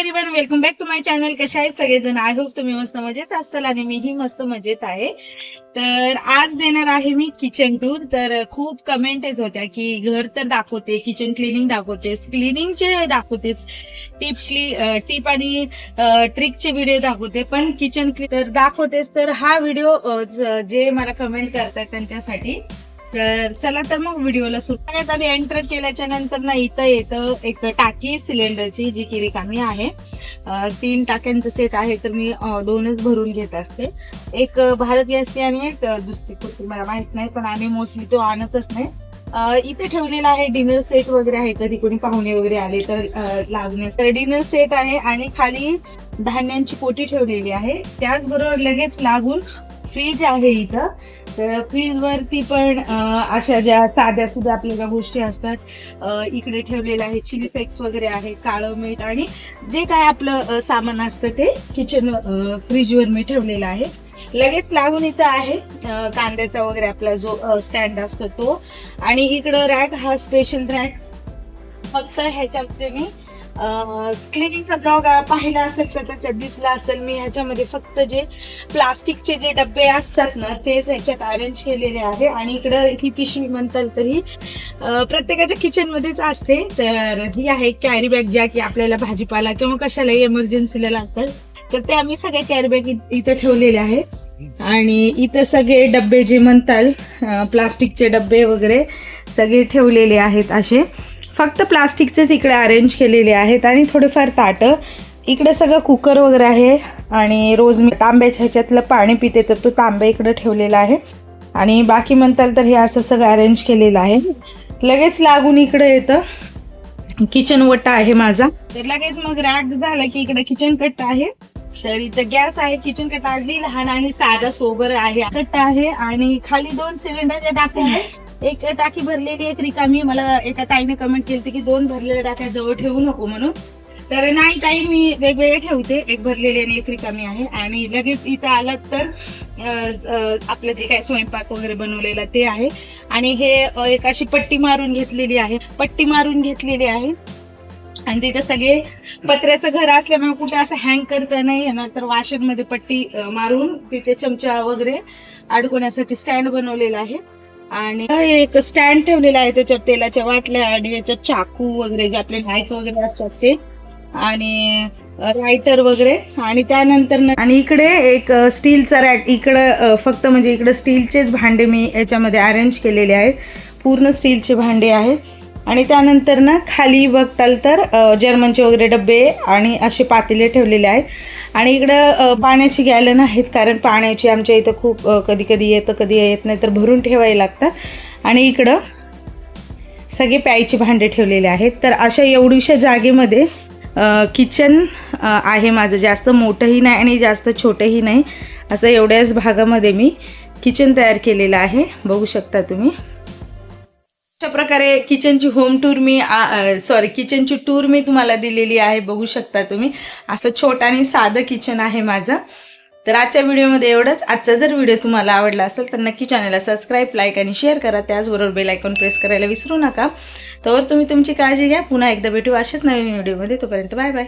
Everyone welcome back to my channel कशा आहेत सगळेजण? आय होप तुम्ही मस्त मजेत असताल आणि मीही मस्त मजेत आहे. तर आज देणार आहे मी किचन टूर तर खूप कमेंट येत होत्या की घर तर दाखवते किचन क्लिनिंग दाखवतेस क्लिनिंगचे दाखवतेस टिप क्ली टिप आणि ट्रिकचे व्हिडिओ दाखवते. पण किचन तर दाखवतेस तर हा व्हिडिओ जे मला कमेंट करतात त्यांच्यासाठी तर चला तर मग व्हिडिओला सुट आधी एंटर केल्याच्यानंतर ना इथं येतं एक टाकी सिलेंडरची जी की रिकामी आहे तीन टाक्यांचं सेट आहे तर मी दोनच भरून घेत असते. एक भारत गॅसची आणि एक दुसरी कुठली मला माहीत नाही पण आम्ही मोस्टली तो आणतच नाही. इथे ठेवलेला आहे डिनर सेट वगैरे आहे कधी कोणी पाहुणे वगैरे आले तर लागण्यास. तर डिनर सेट आहे आणि खाली धान्यांची पोटी ठेवलेली आहे. त्याचबरोबर लगेच लागून फ्रीज आहे इथं. तर फ्रीज वरती पण अशा ज्या साध्या सुद्धा आपल्या ज्या गोष्टी असतात. इकडे ठेवलेलं आहे चिली फ्लेक्स वगैरे आहे काळं मीठ आणि जे काय आपलं सामान असतं ते किचन फ्रीजवर मी ठेवलेलं आहे. लगेच लागून इथं आहे. कांद्याचा वगैरे आपला जो स्टँड असतो तो. आणि इकडं रॅक हा स्पेशल रॅक. फक्त ह्याच्यामध्ये मी क्लिनिंगचा ब्लॉग पाहिला असेल तर त्याच्यात दिसला असेल. मी ह्याच्यामध्ये फक्त जे प्लास्टिकचे जे डबे असतात ना तेच ह्याच्यात अरेंज केलेले आहे. आणि इकडं ही पिशवी म्हणताल तर ही प्रत्येकाच्या किचनमध्येच असते. तर ही आहे कॅरी बॅग ज्या की आपल्याला भाजीपाला किंवा कशालाही एमर्जन्सीला लागतात. तर ते आम्ही सगळे कॅरी बॅग इथं ठेवलेले आहे आणि इथं सगळे डबे जे म्हणताल प्लास्टिकचे डबे वगैरे सगळे ठेवलेले आहेत असे. फक्त प्लास्टिकचेच इकडे अरेंज केलेले आहेत आणि थोडेफार ताटं. इकडे सगळं कुकर वगैरे आहे आणि रोज मी तांब्याच्या ह्याच्यातलं पाणी पिते तर तो तांब्या इकडे ठेवलेला आहे. आणि बाकी म्हणताल तर हे असं सगळं अरेंज केलेलं आहे. लगेच लागून इकडे येतं. किचन वट्टा आहे माझा. तर लगेच मग रॅक झालं की इकडे किचन कट्टा आहे. तर इथं गॅस आहे किचन कट्टा अगदी लहान आणि साधा सोबर आहे. कट्टा आहे आणि खाली दोन सिलेंडरच्या टाकून आहेत. एक टाकी भरलेली एक रिकामी मला एका ताईने कमेंट केली की दोन भरलेल्या टाक्या जवळ ठेवू नको म्हणून. तर नाही ताई मी वेगवेगळे ठेवते. एक भरलेली आणि एक रिकामी आहे. आणि लगेच इथं आलात तर आपलं जे काय स्वयंपाक वगैरे बनवलेला ते आहे. आणि हे एक अशी पट्टी मारून घेतलेली आहे. पट्टी मारून घेतलेली आहे. आणि तिथं सगळे पत्र्याचं घर असल्यामुळे कुठे असं हँग करता नाही येणार. तर वाशनमध्ये पट्टी मारून तिथे चमचा वगैरे अडकवण्यासाठी स्टँड बनवलेला आहे. आणि एक स्टँड ठेवलेला आहे त्याच्यात तेलाच्या वाटल्या आणि याच्यात चाकू वगैरे जे आपले नाईफ वगैरे असतात ते. आणि रायटर वगैरे. आणि त्यानंतर आणि इकडे एक स्टीलचा रॅक इकडं फक्त म्हणजे इकडं स्टीलचेच भांडे मी याच्यामध्ये अरेंज केलेले आहेत. पूर्ण स्टीलचे भांडे आहेत आणि त्यानंतर ना खाली बघताल तर जर्मनचे वगैरे डबे आणि असे पातेले ठेवलेले आहेत. आणि इकडं पाण्याची गॅलन आहेत कारण पाण्याची आमच्या इथं खूप कधी कधी येतं कधी येत नाही तर भरून ठेवायला लागतात आणि इकडं सगळे प्यायचे भांडे ठेवलेले आहेत. तर अशा एवढ्याशा जागेमध्ये किचन आहे माझं. जास्त मोठंही नाही आणि जास्त छोटंही नाही. असं एवढ्याच भागामध्ये मी किचन तयार केलेलं आहे. बघू शकता तुम्ही. अशा प्रकारे किचनची होम टूर मी सॉरी किचनची टूर मी तुम्हाला दिलेली आहे बघू शकता तुम्ही. असं छोटं आणि साधं किचन आहे माझं. तर आजच्या व्हिडिओमध्ये एवढंच. आजचा जर व्हिडिओ तुम्हाला आवडला असेल तर नक्की चॅनलला सबस्क्राईब लाईक आणि शेअर करा. त्याचबरोबर बेल आयकॉन प्रेस करायला विसरू नका. तर तुम्ही तुमची काळजी घ्या. पुन्हा एकदा भेटू अशाच नवीन व्हिडिओमध्ये तोपर्यंत बाय बाय